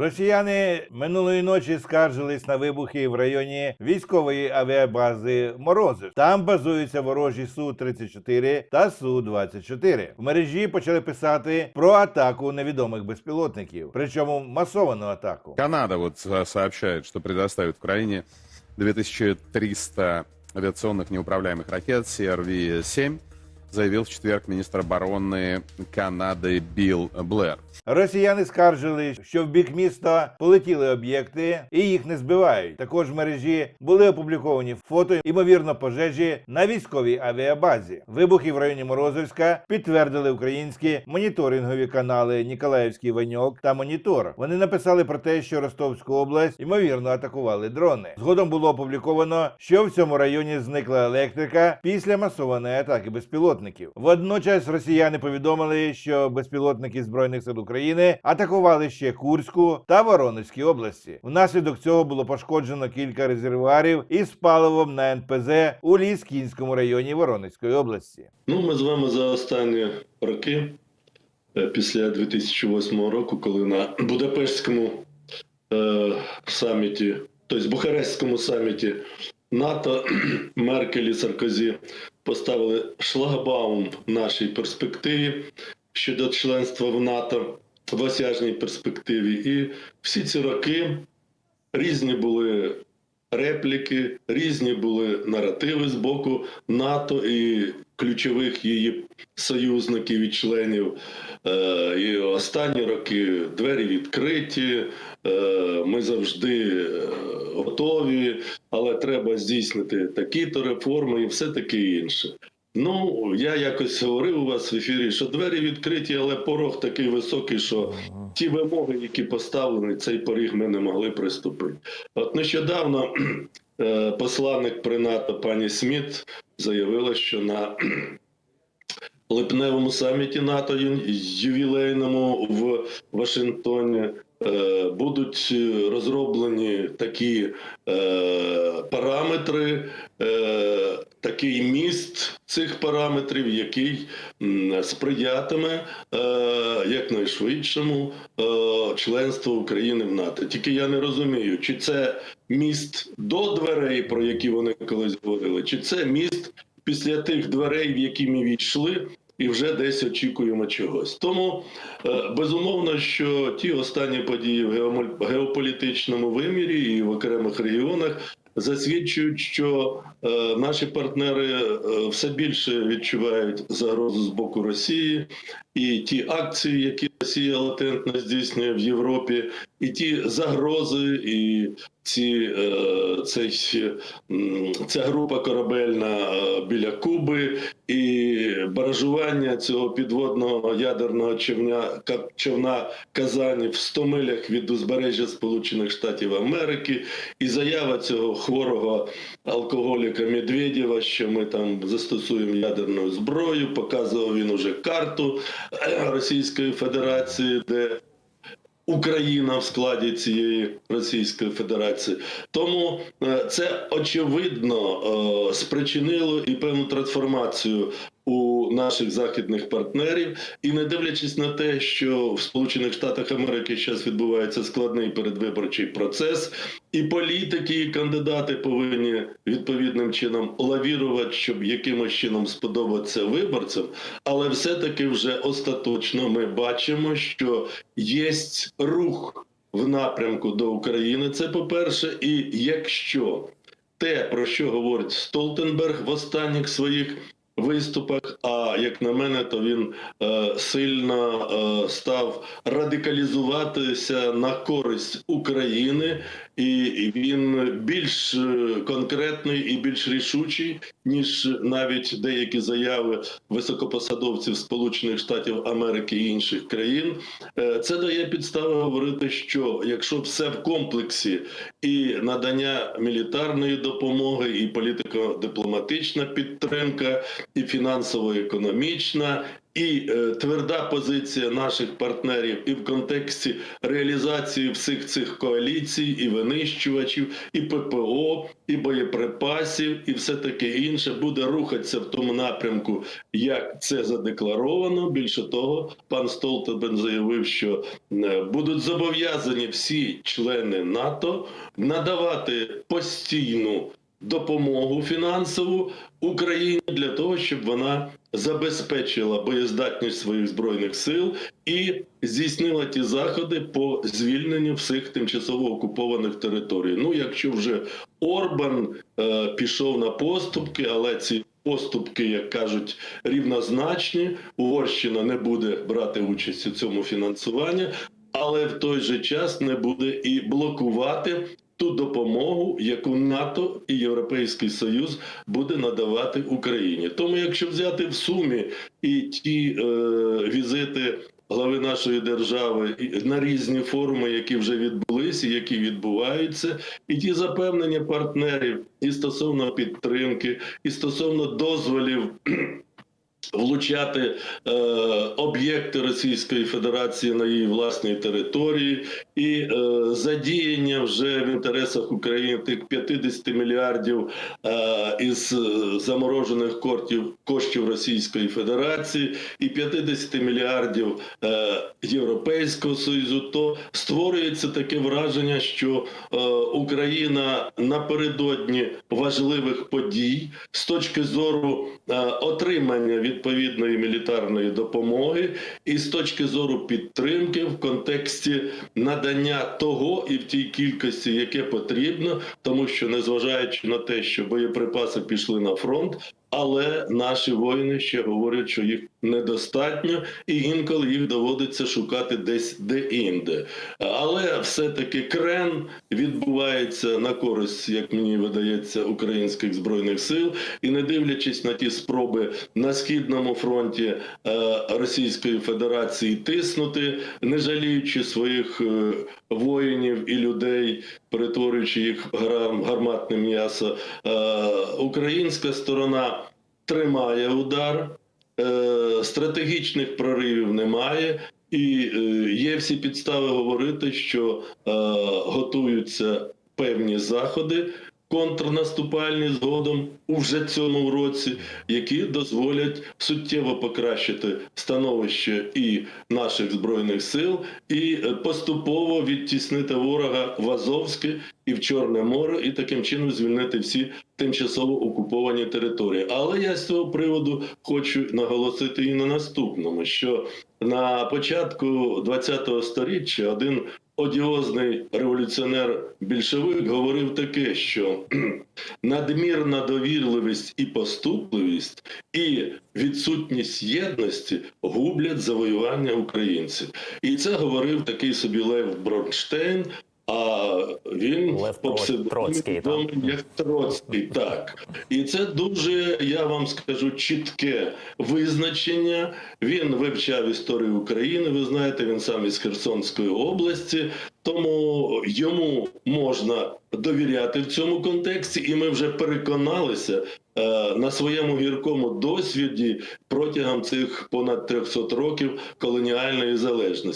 Росіяни минулої ночі скаржились на вибухи в районі військової авіабази Морозив. Там базуються ворожі су 34 та су 24 В мережі почали писати про атаку невідомих безпілотників, причому масовану атаку. Канада вот со- сообщает, что предоставит Украине 2300 авиационных неуправляемых ракет CRV-7, заявил в четверг министр обороны Канады Билл Блэр. Росіяни скаржили, що в бік міста полетіли об'єкти і їх не збивають. Також в мережі були опубліковані фото ймовірно пожежі на військовій авіабазі. Вибухи в районі Морозовська підтвердили українські моніторингові канали Ніколаївський Ваньок та Монітор. Вони написали про те, що Ростовську область ймовірно атакували дрони. Згодом було опубліковано, що в цьому районі зникла електрика після масованої атаки безпілотників. Водночас росіяни повідомили, що безпілотники збройних сил України атакували ще Курську та Воронезькій області. Внаслідок цього було пошкоджено кілька резервуарів із паливом на НПЗ у Ліскінському районі Воронезької області. Ну, ми з вами за останні роки, е, після 2008 року, коли на Будапештському е, саміті, тобто Бухарестському саміті НАТО Меркель і Саркозі поставили шлагбаум нашій перспективі щодо членства в НАТО в осяжній перспективі. І всі ці роки різні були репліки, різні були наративи з боку НАТО і ключових її союзників і членів. Е, І останні роки двері відкриті, е, ми завжди е, готові, але треба здійснити такі-то реформи і все таке інше. Ну, я якось говорив у вас в ефірі, що двері відкриті, але порог такий високий, що ті вимоги, які поставлені, цей поріг ми не могли приступити. От нещодавно посланник при НАТО пані Сміт заявила, що на липневому саміті НАТО ювілейному в Вашингтоні е, будуть е, розроблені такі е, параметри, е, такий міст цих параметрів, який м, сприятиме е, якнайшвидшому е, членству України в НАТО. Тільки я не розумію, чи це міст до дверей, про які вони колись говорили, чи це міст після тих дверей, в які ми війшли. І вже десь очікуємо чогось. Тому е, безумовно, що ті останні події в геополітичному вимірі і в окремих регіонах засвідчують, що е, наші партнери е, все більше відчувають загрозу з боку Росії, і ті акції, які Росія латентно здійснює в Європі, і ті загрози, і ці е, цей, ця група корабельна е, біля Куби, і баражування цього підводного ядерного човня човна Казані в 100 милях від узбережжя Сполучених Штатів Америки, і заява цього хворого алкоголіка Медведєва, що ми там застосуємо ядерну зброю. Показував він уже карту е, Російської Федерації, де Україна в складі цієї Російської Федерації. Тому е, це очевидно е, спричинило і певну трансформацію у наших західних партнерів, і не дивлячись на те, що в Сполучених Штатах Америки зараз відбувається складний передвиборчий процес, і політики, і кандидати повинні відповідним чином лавірувати, щоб якимось чином сподобатися виборцям. Але все-таки вже остаточно ми бачимо, що є рух в напрямку до України. Це по-перше, і якщо те, про що говорить Столтенберг в останніх своїх виступах, а як на мене, то він е, сильно е, став радикалізуватися на користь України, і, він більш е, конкретний і більш рішучий, ніж навіть деякі заяви високопосадовців Сполучених Штатів Америки і інших країн. Е, Це дає підстави говорити, що якщо все в комплексі і надання мілітарної допомоги, і політико-дипломатична підтримка, і фінансово-економічна, І е, тверда позиція наших партнерів і в контексті реалізації всіх цих коаліцій, і винищувачів, і ППО, і боєприпасів, і все таке інше буде рухатися в тому напрямку, як це задекларовано. Більше того, пан Столтенберг заявив, що е, будуть зобов'язані всі члени НАТО надавати постійну допомогу фінансову Україні для того, щоб вона забезпечила боєздатність своїх збройних сил і здійснила ті заходи по звільненню всіх тимчасово окупованих територій. Ну, якщо вже Орбан е, пішов на поступки, але ці поступки, як кажуть, рівнозначні. Угорщина не буде брати участь у цьому фінансуванні, але в той же час не буде і блокувати ту допомогу, яку НАТО і Європейський Союз буде надавати Україні. Тому, якщо взяти в сумі і ті е, візити глави нашої держави на різні форуми, які вже відбулися, які відбуваються, і ті запевнення партнерів і стосовно підтримки, і стосовно дозволів. Влучати е, об'єкти Російської Федерації на її власній території і е, задіяння вже в інтересах України тих 50 мільярдів е, із е, заморожених коштів, коштів Російської Федерації і 50 мільярдів Європейського Союзу, то створюється таке враження, що Україна напередодні важливих подій з точки зору отримання відповідної мілітарної допомоги і з точки зору підтримки в контексті надання того і в тій кількості, яке потрібно, тому що незважаючи на те, що боєприпаси пішли на фронт. Але наші воїни ще говорять, що їх недостатньо, і інколи їх доводиться шукати десь де-інде. Але все-таки крен відбувається на користь, як мені видається, українських збройних сил, і не дивлячись на ті спроби на східному фронті е, Російської Федерації тиснути, не жаліючи своїх е, воїнів і людей, перетворюючи їх гарматне м'ясо, е, українська сторона тримає удар. Е, стратегічних проривів немає, і е, є всі підстави говорити, що готуються певні заходи контрнаступальні згодом у вже цьому році, які дозволять суттєво покращити становище і наших збройних сил, і е, поступово відтіснити ворога в Азовське і в Чорне море, і таким чином звільнити всі тимчасово окуповані території. Але я з цього приводу хочу наголосити і на наступному: що на початку ХХ століття один одіозний революціонер більшовик говорив таке, що надмірна довірливість і поступливість і відсутність єдності гублять завоювання українців. І це говорив такий собі Лев Бронштейн. А він Лев Троцький, так. як Троцький, так. І це дуже, я вам скажу, чітке визначення. Він вивчав історію України. Ви знаєте, він сам із Херсонської області, тому йому можна довіряти в цьому контексті, і ми вже переконалися е, на своєму гіркому досвіді протягом цих понад 300 років колоніальної залежності.